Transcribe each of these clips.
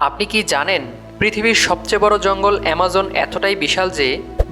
আপনি কি জানেন পৃথিবীর সবচেয়ে বড় জঙ্গল অ্যামাজন এতটাই বিশাল যে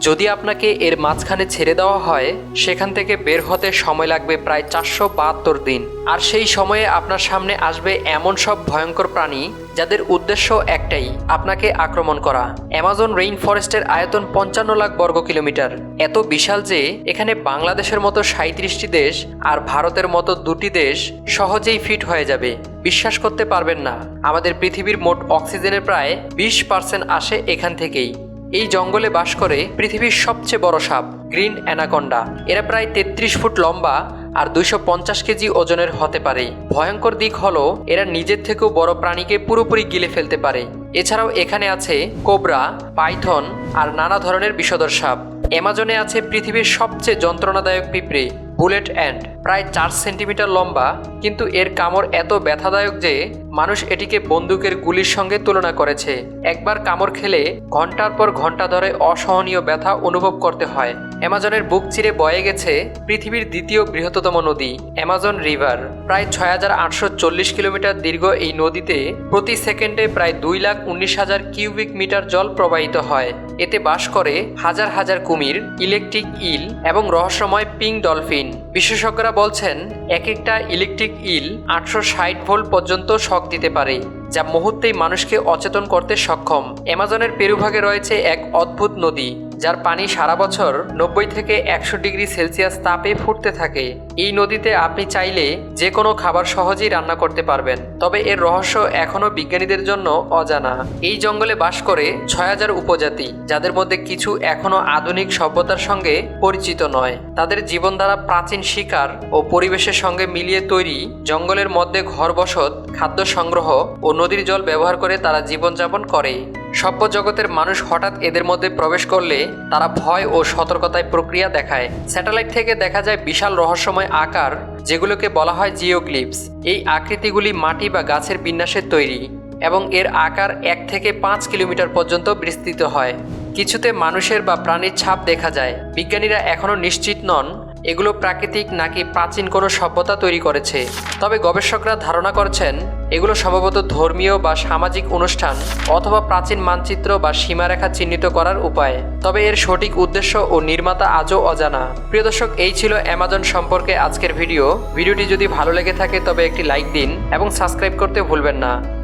যদি আপনাকে এর মাঝখানে ছেড়ে দেওয়া হয়, সেখান থেকে বের হতে সময় লাগবে প্রায় চারশো বাহাত্তর দিন। আর সেই সময়ে আপনার সামনে আসবে এমন সব ভয়ঙ্কর প্রাণী যাদের উদ্দেশ্য একটাই, আপনাকে আক্রমণ করা। অ্যামাজন রেইন ফরেস্টের আয়তন পঞ্চান্ন লাখ বর্গ কিলোমিটার। এত বিশাল যে এখানে বাংলাদেশের মতো সাঁত্রিশটি দেশ আর ভারতের মতো দুটি দেশ সহজেই ফিট হয়ে যাবে। বিশ্বাস করতে পারবেন না। আমাদের পৃথিবীর মোট অক্সিজেনের প্রায় বিশ পার্সেন্ট আসে এখান থেকেই। এই জঙ্গলে বাস করে পৃথিবীর সবচেয়ে বড় সাপ গ্রিন অ্যানাকন্ডা। এরা প্রায় তেত্রিশ ফুট লম্বা আর দুইশো পঞ্চাশ কেজি ওজনের হতে পারে। ভয়ঙ্কর দিক হলো, এরা নিজের থেকেও বড় প্রাণীকে পুরোপুরি গিলে ফেলতে পারে। এছাড়াও এখানে আছে কোবরা, পাইথন আর নানা ধরনের বিষধর সাপ। অ্যামাজনে আছে পৃথিবীর সবচেয়ে যন্ত্রণাদায়ক পিঁপড়ে। বুলেট অ্যান্ড প্রায় চার সেন্টিমিটার লম্বা, কিন্তু এর কামড় এত ব্যথাদায়ক যে মানুষ এটিকে বন্দুকের গুলির সঙ্গে তুলনা করেছে। একবার কামড় খেলে ঘণ্টার পর ঘণ্টা ধরে অসহনীয় ব্যথা অনুভব করতে হয়। অ্যামাজনের বুক চিরে বয়ে গেছে পৃথিবীর দ্বিতীয় বৃহত্তম নদী, অ্যামাজন রিভার। প্রায় ছয় হাজার আটশো চল্লিশ কিলোমিটার দীর্ঘ এই নদীতে প্রতি সেকেন্ডে প্রায় দুই লাখ উনিশ হাজার কিউবিক মিটার জল প্রবাহিত হয়। এতে বাস করে হাজার হাজার কুমির, ইলেকট্রিক ইল এবং রহস্যময় পিং ডলফিন। বিশেষজ্ঞরা বলছেন এক একটা ইলেকট্রিক ইল আটশো ষাট ভোল্ট পর্যন্ত শক দিতে পারে, যা মুহূর্তেই মানুষকে অচেতন করতে সক্ষম। অ্যামাজনের পেরুভাগে রয়েছে এক অদ্ভুত নদী। যার পানি সারা বছর নব্বই থেকে একশো ডিগ্রি সেলসিয়াস তাপে ফুটতে থাকে। এই নদীতে আপনি চাইলে যে কোনো খাবার সহজেই রান্না করতে পারবেন। তবে এর রহস্য এখনও বিজ্ঞানীদের জন্য অজানা। এই জঙ্গলে বাস করে ছয় হাজার উপজাতি, যাদের মধ্যে কিছু এখনও আধুনিক সভ্যতার সঙ্গে পরিচিত নয়। তাদের জীবনধারা প্রাচীন শিকার ও পরিবেশের সঙ্গে মিলিয়ে তৈরি জঙ্গলের মধ্যে ঘর বসত খাদ্য সংগ্রহ ও নদীর জল ব্যবহার করে তারা জীবনযাপন করে। সভ্য জগতের মানুষ হঠাৎ এদের মধ্যে প্রবেশ করলে তারা ভয় ও সতর্কতায় প্রক্রিয়া দেখায়। স্যাটেলাইট থেকে দেখা যায় বিশাল রহস্যময় আকার, যেগুলোকে বলা হয় জিওগ্লিপস। এই আকৃতিগুলি মাটি বা গাছের বিন্যাসের তৈরি এবং এর আকার এক থেকে পাঁচ কিলোমিটার পর্যন্ত বিস্তৃত হয়। কিছুতে মানুষের বা প্রাণীর ছাপ দেখা যায়। বিজ্ঞানীরা এখনও নিশ্চিত নন এগুলো প্রাকৃতিক নাকি প্রাচীন কোনো সভ্যতা তৈরি করেছে। তবে গবেষকরা ধারণা করছেন, এগুলো সম্ভবত ধর্মীয় বা সামাজিক অনুষ্ঠান অথবা প্রাচীন মানচিত্র বা সীমারেখা চিহ্নিত করার উপায়। তবে এর সঠিক উদ্দেশ্য ও নির্মাতা আজও অজানা। প্রিয় দর্শক, এই ছিল অ্যামাজন সম্পর্কে আজকের ভিডিও। ভিডিওটি যদি ভালো লেগে থাকে, তবে একটি লাইক দিন এবং সাবস্ক্রাইব করতে ভুলবেন না।